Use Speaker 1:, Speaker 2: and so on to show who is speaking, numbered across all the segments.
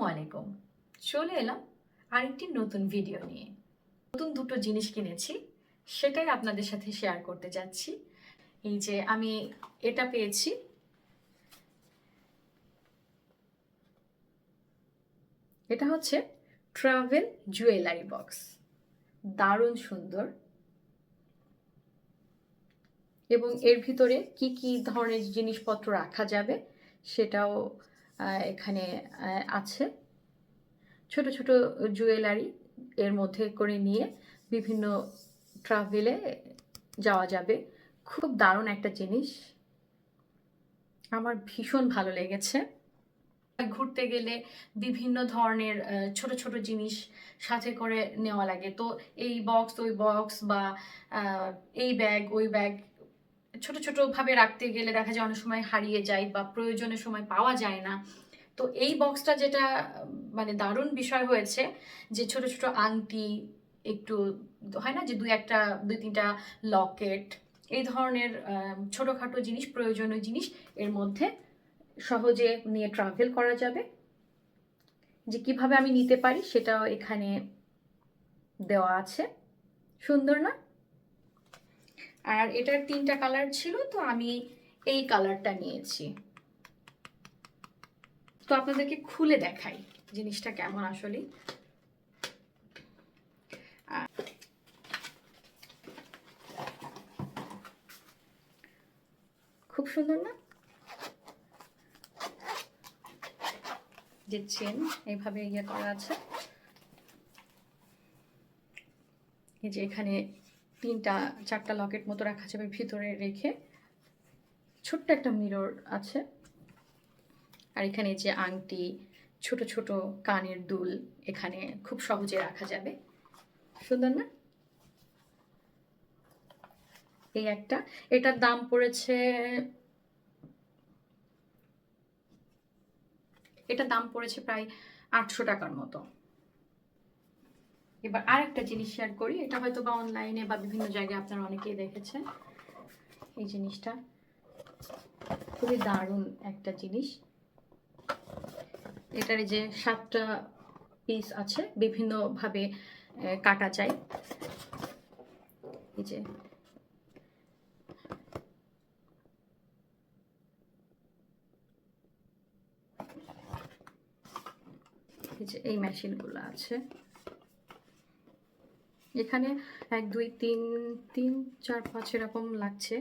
Speaker 1: আসসালামু আলাইকুম। চলে এলাম আরেকটি নতুন ভিডিও নিয়ে। নতুন দুটো জিনিস কিনেছি, সেটাই আপনাদের সাথে শেয়ার করতে যাচ্ছি। এই যে আমি এটা পেয়েছি। এটা হচ্ছে ট্রাভেল জুয়েলারি বক্স দারুণ সুন্দর। এবং এর ভিতরে কি কি ধরনের জিনিসপত্র রাখা যাবে, সেটাও এখানে আছে। ছোট ছোট জুয়েলারি এর মধ্যে করে নিয়ে বিভিন্ন ট্রাভেলে যাওয়া যাবে। খুব দারুণ একটা জিনিস। আমার ভীষণ ভালো লেগেছে। ঘুরতে গেলে বিভিন্ন ধরনের ছোট ছোট জিনিস সাথে করে নেওয়া লাগে। তো এই বক্স ওই বক্স বা এই ব্যাগ ওই ব্যাগ ছোট ছোট ভাবে রাখতে গেলে দেখা যায় অনেক সময় হারিয়ে যায় বা প্রয়োজনের সময় পাওয়া যায় না। তো এই বক্সটা যেটা মানে দারুণ বিষয় হয়েছে যে ছোট ছোট আংটি, একটু হয় না যে দুই একটা, দুই তিনটা লকেট, এই ধরনের ছোটোখাটো জিনিস, প্রয়োজনীয় জিনিস এর মধ্যে সহজে নিয়ে ট্রাভেল করা যাবে। যে কীভাবে আমি নিতে পারি সেটাও এখানে দেওয়া আছে। সুন্দর না? আর এটার তিনটা কালার ছিল, তো আমি এই কালারটা নিয়েছি। তো আপনাদেরকে খুলে দেখাই জিনিসটা কেমন আসলে। খুব সুন্দর না? যে চেন এইভাবে ইয়ে করা আছে। এই যে এখানে তিনটা, চারটা লকেট মতো রাখা যাবে ভিতরে রেখে। ছোট্ট একটা মিরর আছে। আর এখানে যে আংটি, ছোট ছোট কানের দুল এখানে খুব সহজে রাখা যাবে। সুন্দর না? এই একটা। এটার দাম পড়েছে, এটার দাম পড়েছে প্রায় আটশো টাকার মতো। এবার আরেকটা জিনিস শেয়ার করি। এটা হয়তো বা অনলাইনে বা বিভিন্ন জায়গায় আপনারা অনেকেই দেখেছেন। এই জিনিসটা খুবই দারুণ একটা জিনিস। এটার যে সাতটা পিস আছে, বিভিন্নভাবে কাটা যায়। এই যে এই মেশিনগুলো আছে। এখানে এক, দুই, তিন তিন, চার, পাঁচ এরকম লাগছে।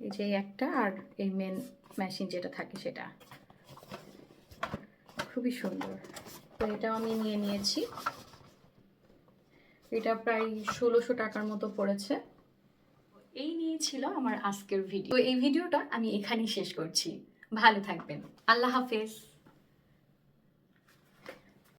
Speaker 1: এই যে একটা আর এই মেন মেশিন যেটা থাকে সেটা। খুবই সুন্দর। তো এটাও আমি নিয়ে নিয়েছি। এটা প্রায় ষোলোশো টাকার মতো পড়েছে। এই নিয়ে ছিল আমার আজকের ভিডিও তো এই ভিডিওটা আমি এখানেই শেষ করছি। ভালো থাকবেন। আল্লাহ হাফেজ।